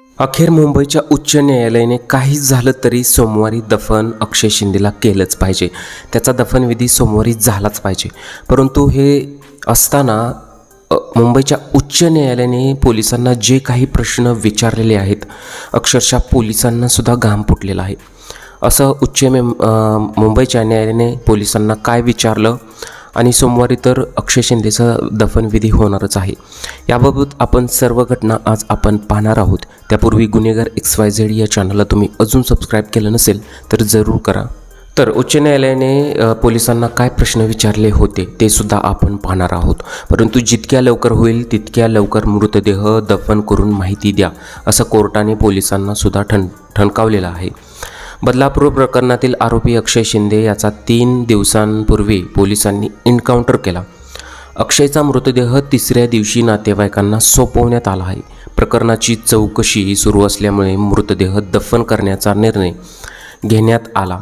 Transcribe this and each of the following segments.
अखेर मुंबईच्या उच्च न्यायालयाने काहीच झालं तरी सोमवारी दफन अक्षय शिंदेला केलंच पाहिजे. त्याचा दफनविधी सोमवारी झालाच पाहिजे. परंतु हे असताना मुंबईच्या उच्च न्यायालयाने पोलिसांना जे काही प्रश्न विचारलेले आहेत अक्षरशः पोलिसांना सुद्धा घाम फुटलेला आहे. असं उच्च मे मुंबईच्या न्यायालयाने पोलिसांना काय विचारलं? आणि सोमवारी तर अक्षय शिंदेचा दफनविधी होणारच आहे. याबाबत आपण सर्व घटना आज आपण पाहणार आहोत. त्यापूर्वी गुन्हेगार एक्स वाय झेड या चॅनलला तुम्ही अजून सबस्क्राईब केलं नसेल तर जरूर करा. तर उच्च न्यायालयाने पोलिसांना काय प्रश्न विचारले होते ते सुद्धा आपण पाहणार आहोत. परंतु जितक्या लवकर होईल तितक्या लवकर मृतदेह दफन करून माहिती द्या असं कोर्टाने पोलिसांना सुद्धा ठण ठणकावलेलं आहे. बदलापूर प्रकरणातील आरोपी अक्षय शिंदे याचा तीन दिवसांपूर्वी पोलिसांनी एन्काउंटर केला. अक्षयचा मृतदेह तिसऱ्या दिवशी नातेवाईकांना सोपवण्यात आला आहे. प्रकरणाची चौकशी सुरू असल्यामुळे मृतदेह दफन करण्याचा निर्णय घेण्यात आला.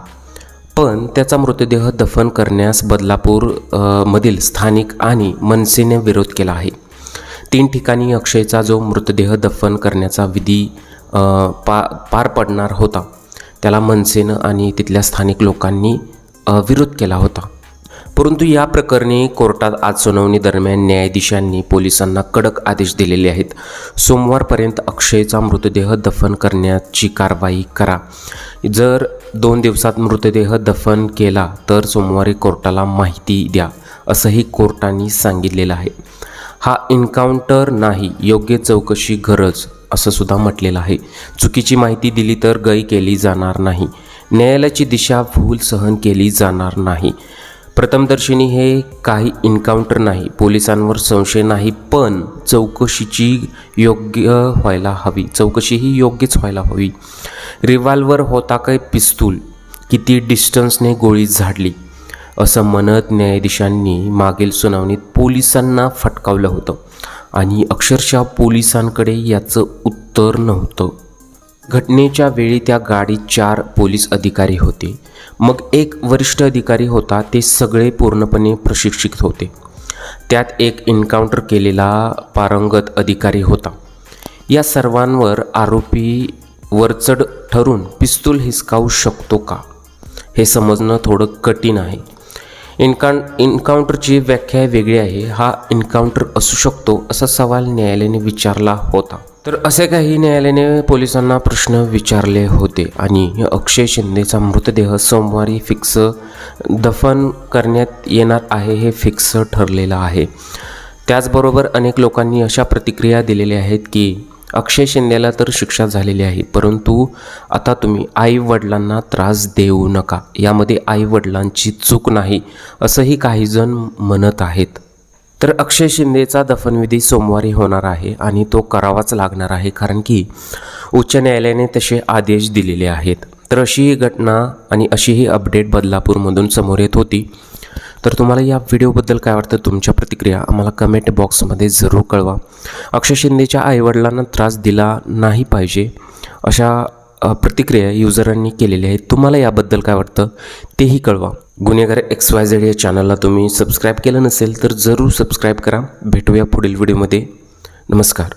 पण त्याचा मृतदेह दफन करण्यास बदलापूर मधील स्थानिक आणि मनसेने विरोध केला आहे. तीन ठिकाणी अक्षयचा जो मृतदेह दफन करण्याचा विधी पा पार पडणार होता. त्याला मनसेनं आणि तिथल्या स्थानिक लोकांनी विरोध केला होता. परंतु या प्रकरणी कोर्टात आज सुनावणी दरम्यान न्यायाधीशांनी पोलिसांना कडक आदेश दिलेले आहेत. सोमवारपर्यंत अक्षयचा मृतदेह दफन करण्याची कारवाई करा. जर दोन दिवसात मृतदेह दफन केला तर सोमवारी कोर्टाला माहिती द्या असंही कोर्टाने सांगितलेलं आहे. हा एन्काउंटर नाही योग्य चौकशी गरज असं सुद्धा म्हटलेलं आहे. चुकीची माहिती दिली तर गय केली जाणार नाही. न्यायालयाची दिशा भूल सहन केली जाणार नाही. प्रथमदर्शनी हे काही इन्काउंटर नाही पोलिसांवर संशय नाही पण चौकशीची योग्य व्हायला हवी. चौकशी ही योग्यच व्हायला हवी. रिव्हॉल्वर होता काय पिस्तूल? किती डिस्टन्सने गोळी झाडली? असं म्हणत न्यायाधीशांनी मागील सुनावणीत पोलिसांना फटकावलं होतं. आणि अक्षरशः पोलिसांकडे याचं उत्तर नव्हतं. घटनेच्या वेळी त्या गाडीत चार पोलीस अधिकारी होते. मग एक वरिष्ठ अधिकारी होता ते सगळे पूर्णपणे प्रशिक्षित होते. त्यात एक एन्काउंटर केलेला पारंगत अधिकारी होता. या सर्वांवर आरोपी वरचढ ठरून पिस्तूल हिसकावू शकतो का? हे समजणं थोडं कठीण आहे. इन्काउं इन्काउंटरची व्याख्या वेगळी आहे. हा इन्काउंटर असू शकतो असा सवाल न्यायालयाने विचारला होता. तर असे काही न्यायालयाने पोलिसांना प्रश्न विचारले होते आणि अक्षय शिंदेचा मृतदेह सोमवारी फिक्स दफन करण्यात येणार आहे हे फिक्स ठरलेलं आहे. त्याचबरोबर अनेक लोकांनी अशा प्रतिक्रिया दिलेल्या आहेत की अक्षय शिंदेला तर शिक्षा झालेली आहे परंतु आता तुम्ही आई वडिलांना त्रास देऊ नका. यामध्ये आई वडिलांची चूक नाही असंही काही जण म्हणत आहेत. तर अक्षय शिंदेचा दफनविधी सोमवारी होणार आहे आणि तो करावाच लागणार आहे कारण की उच्च न्यायालयाने तसे आदेश दिलेले आहेत. तर अशी ही घटना आणि अशी ही अपडेट बदलापूरमधून समोर येत होती. तर तुम्हाला या व्हिडिओबद्दल काय वाटतं? तुमच्या प्रतिक्रिया आम्हाला कमेंट बॉक्समध्ये जरूर कळवा. अक्षय शिंदेच्या आईवडिलांना त्रास दिला नाही पाहिजे अशा प्रतिक्रिया युजरांनी केलेल्या आहेत तुम्हाला याबद्दल काय वाटतं? तेही कळवा. गुन्हेगार एक्स वाय झेड या चॅनलला तुम्ही सबस्क्राईब केलं नसेल तर जरूर सबस्क्राईब करा. भेटूया पुढील व्हिडिओमध्ये. नमस्कार.